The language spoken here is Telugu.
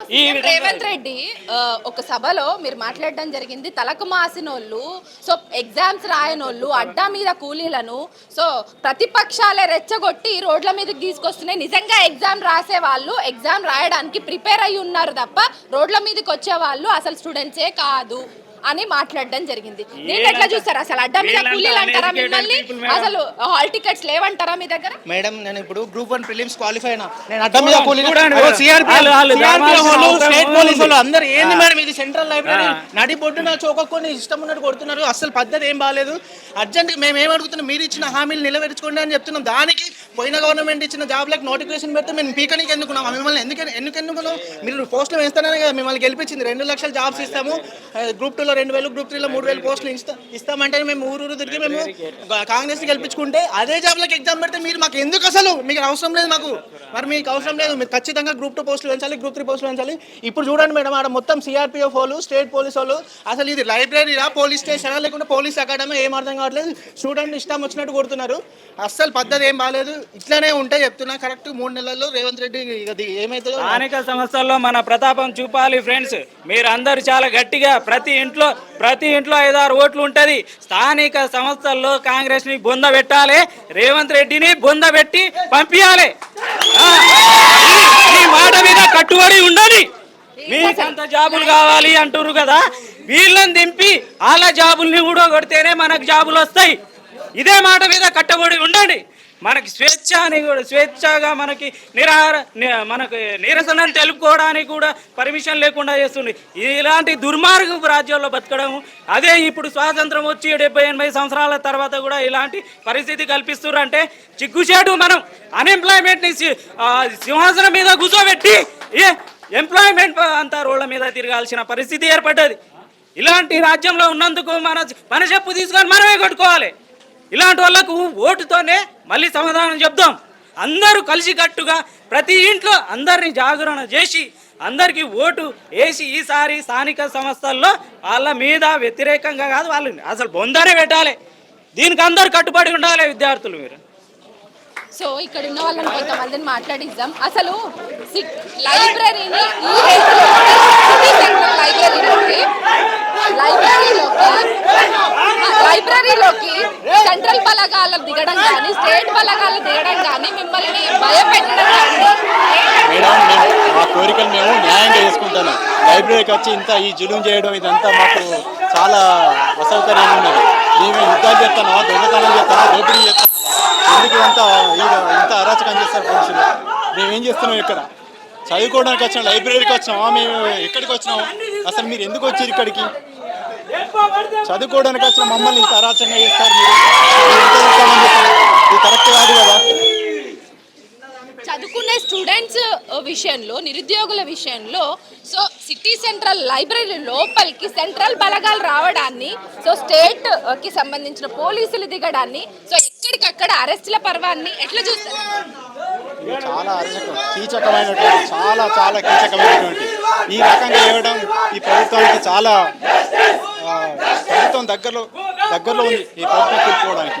రేవంత్ రెడ్డి ఒక సభలో మీరు మాట్లాడడం జరిగింది. తలకు మాసినోళ్ళు సో ఎగ్జామ్స్ రాయనోళ్ళు అడ్డా మీద కూలీలను సో ప్రతిపక్షాలే రెచ్చగొట్టి రోడ్ల మీదకి తీసుకొస్తున్నాయి. నిజంగా ఎగ్జామ్ రాసే వాళ్ళు ఎగ్జామ్ రాయడానికి ప్రిపేర్ అయి ఉన్నారు తప్ప రోడ్ల మీదకి వచ్చే వాళ్ళు అసలు స్టూడెంట్సే కాదు. అని మాట్లాడడం జరిగింది. నేను ఎట్లా చూస్తారు? అసలు అడ్డా మీద కూలీలు అంటారా మిమ్మల్ని. అసలు హాల్ టికెట్స్ లేవంటారా మీ దగ్గర? మేడం నేను ఇప్పుడు గ్రూప్ వన్ ప్రిలిమ్స్ క్వాలిఫై అయినా నేను అడ్డం మీద కూలి చూడండి ఓ మేడం. CRPF, వాళ్ళు- వాళ్ళు CRPF ధర్మాసనం వాళ్ళు, అవసరం స్టేట్ ఉంది. పోలీసు వాళ్ళు అందరూ ఏంది. మేడం ఇది సెంట్రల్ లైబ్రరీ. నడి బొడ్డున చౌకకొని ఇష్టం ఉన్నట్టు కొడుతున్నారు. అసలు పద్ధతి ఏం బాగాలేదు అర్జెంట్ మేము ఏం అడుగుతున్నాం? మీరు ఇచ్చిన హామీలు నిలబెట్టుకోండి అని చెప్తున్నాం. దానికి పోయిన గవర్నమెంట్ ఇచ్చిన జాబ్లకు నోటిఫికేషన్ పెడితే మేము పీకనికి ఎందుకున్నాం? మిమ్మల్ని ఎందుకు ఎందుకు మీరు పోస్టులు వేస్తానని కదా మిమ్మల్ని గెలిపించింది. రెండు లక్షల జాబ్స్ ఇస్తాము. గ్రూప్ టూలో రెండు వేలు గ్రూప్ త్రీలో మూడు వేలు పోస్టులు ఇస్తా ఇస్తామంటే మేము ఊరు తిరిగి మేము కాంగ్రెస్ గెలిపించుకుంటే అదే జాబ్లకు ఎగ్జామ్ పెడితే మీరు మాకు ఎందుకు అసలు? మీకు అవసరం లేదు మాకు. మరి మీకు అవసరం లేదు. మీరు ఖచ్చితంగా గ్రూప్ టూ పోస్టులు పెంచాలి గ్రూప్ త్రీ పోస్టులు పెంచాలి. ఇప్పుడు చూడండి మేడం ఆడ మొత్తం సిఆర్పిఎఫ్ వాళ్ళు స్టేట్ పోలీస్ వాళ్ళు అసలు ఇది లైబ్రరీరా పోలీస్ స్టేషన్ లేకుంటే పోలీస్ అకాడమీ ఏం అర్థం కావట్లేదు. స్టూడెంట్ ఇష్టం వచ్చినట్టు కొడుతున్నారు. అస్సలు పద్ధతి ఏం బాగాలేదు ఇట్లానే ఉంటే చెప్తున్నా కరెక్ట్ మూడు నెలల్లో రేవంత్ రెడ్డి ఇది ఏమైతుందో స్థానిక సంస్థల్లో మన ప్రతాపం చూపాలి ఫ్రెండ్స్ మీరు అందరు చాలా గట్టిగా ప్రతి ఇంట్లో ప్రతి ఇంట్లో ఐదారు ఓట్లు ఉంటుంది. స్థానిక సంస్థల్లో కాంగ్రెస్ని బొంద పెట్టాలి. రేవంత్ రెడ్డిని బొంద పెట్టి పంపించాలి ఈ- మాట మీద కట్టుబడి ఉండాలి మీకు ఎంత జాబులు కావాలి అంటున్నారు కదా. వీళ్ళని దింపి వాళ్ళ జాబుల్ని కూడా కొడితేనే మనకు జాబులు వస్తాయి. ఇదే మాట మీద కట్టబడి ఉండండి. మనకి స్వేచ్ఛ అని కూడా స్వేచ్ఛగా మనకి నిరహార మనకు మనకి తెలుపుకోవడానికి కూడా పర్మిషన్ లేకుండా చేస్తుంది. ఇలాంటి దుర్మార్గపు రాజ్యాల్లో బతకడం అదే ఇప్పుడు స్వాతంత్రం వచ్చి డెబ్బై ఎనభై సంవత్సరాల తర్వాత కూడా ఇలాంటి పరిస్థితి కల్పిస్తున్నారు అంటే చిగ్గుచేటు మనం అన్ఎంప్లాయ్మెంట్ని సింహాసనం మీద కూర్చోబెట్టి ఏ ఎంప్లాయ్మెంట్ అంతా రోడ్ల మీద తిరగాల్సిన పరిస్థితి ఏర్పడ్డది. ఇలాంటి రాజ్యంలో ఉన్నందుకు మన మన చెప్పు తీసుకొని మనమే కొట్టుకోవాలి. ఇలాంటి వాళ్ళకు ఓటుతోనే మళ్ళీ సమాధానం చెప్దాం. అందరూ కలిసికట్టుగా ప్రతి ఇంట్లో అందరినీ జాగరణ చేసి అందరికీ ఓటు వేసి ఈసారి స్థానిక సంస్థల్లో వాళ్ళ మీద వ్యతిరేకంగా కాదు వాళ్ళని అసలు బొందనే పెట్టాలి. దీనికి అందరు కట్టుబడి ఉండాలి విద్యార్థులు మీరు. సో ఇక్కడ ఉన్న వాళ్ళని కొంతమందిని మాట్లాడిద్దాం. అసలు లైబ్రరీని ఈ రేట్లో సిటీ సెంట్రల్ లైబ్రరీలోకి లైబ్రరీలోకి లైబ్రరీలోకి సెంట్రల్ బలగాలు దిగడం కానీ స్టేట్ బలగాలు దిగడం కానీ మిమ్మల్ని భయపెట్టడం మేడం మా కోరికలు మేము న్యాయంగా చేసుకుంటాను. లైబ్రరీకి వచ్చి ఇంత ఈ జులుం చేయడం ఇదంతా మాకు చాలా అసౌకర్యంగా ఉన్నది. మేము యుద్ధాలు చేస్తామా దొంగతనం చేస్తామా దోపిడీ చేస్తామా ఎందుకు ఇదంతా ఇంత అరాచకం చేస్తారు పోలీసులు? మేము ఏం చేస్తున్నాం ఇక్కడ? చదువుకోవడానికి వచ్చాం లైబ్రరీకి వచ్చినామా మేము ఎక్కడికి వచ్చినామా? అసలు మీరు ఎందుకు వచ్చారు ఇక్కడికి? చదువుకోవడానికి వచ్చిన మమ్మల్ని ఇంత అరాచకంగా చేస్తారు మీరు. కరెక్ట్ కాదు కదా. చదువుకునే స్టూడెంట్స్ విషయంలో నిరుద్యోగుల విషయంలో సో సిటీ సెంట్రల్ లైబ్రరీ లోపలికి సెంట్రల్ బలగాలు రావడాన్ని సో స్టేట్కి సంబంధించిన పోలీసులు దిగడాన్ని సో ఎక్కడికక్కడ అరెస్టుల పర్వాన్ని ఎట్లా చూస్తారు? చాలా కీచకమైనటువంటి చాలా చాలా కీచకమైనటువంటి. ఈ రకంగా చేయడం ఈ ప్రభుత్వానికి చాలా ప్రభుత్వం దగ్గరలో దగ్గరలో ఉంది ఈ ప్రభుత్వం కూలిపోవడానికి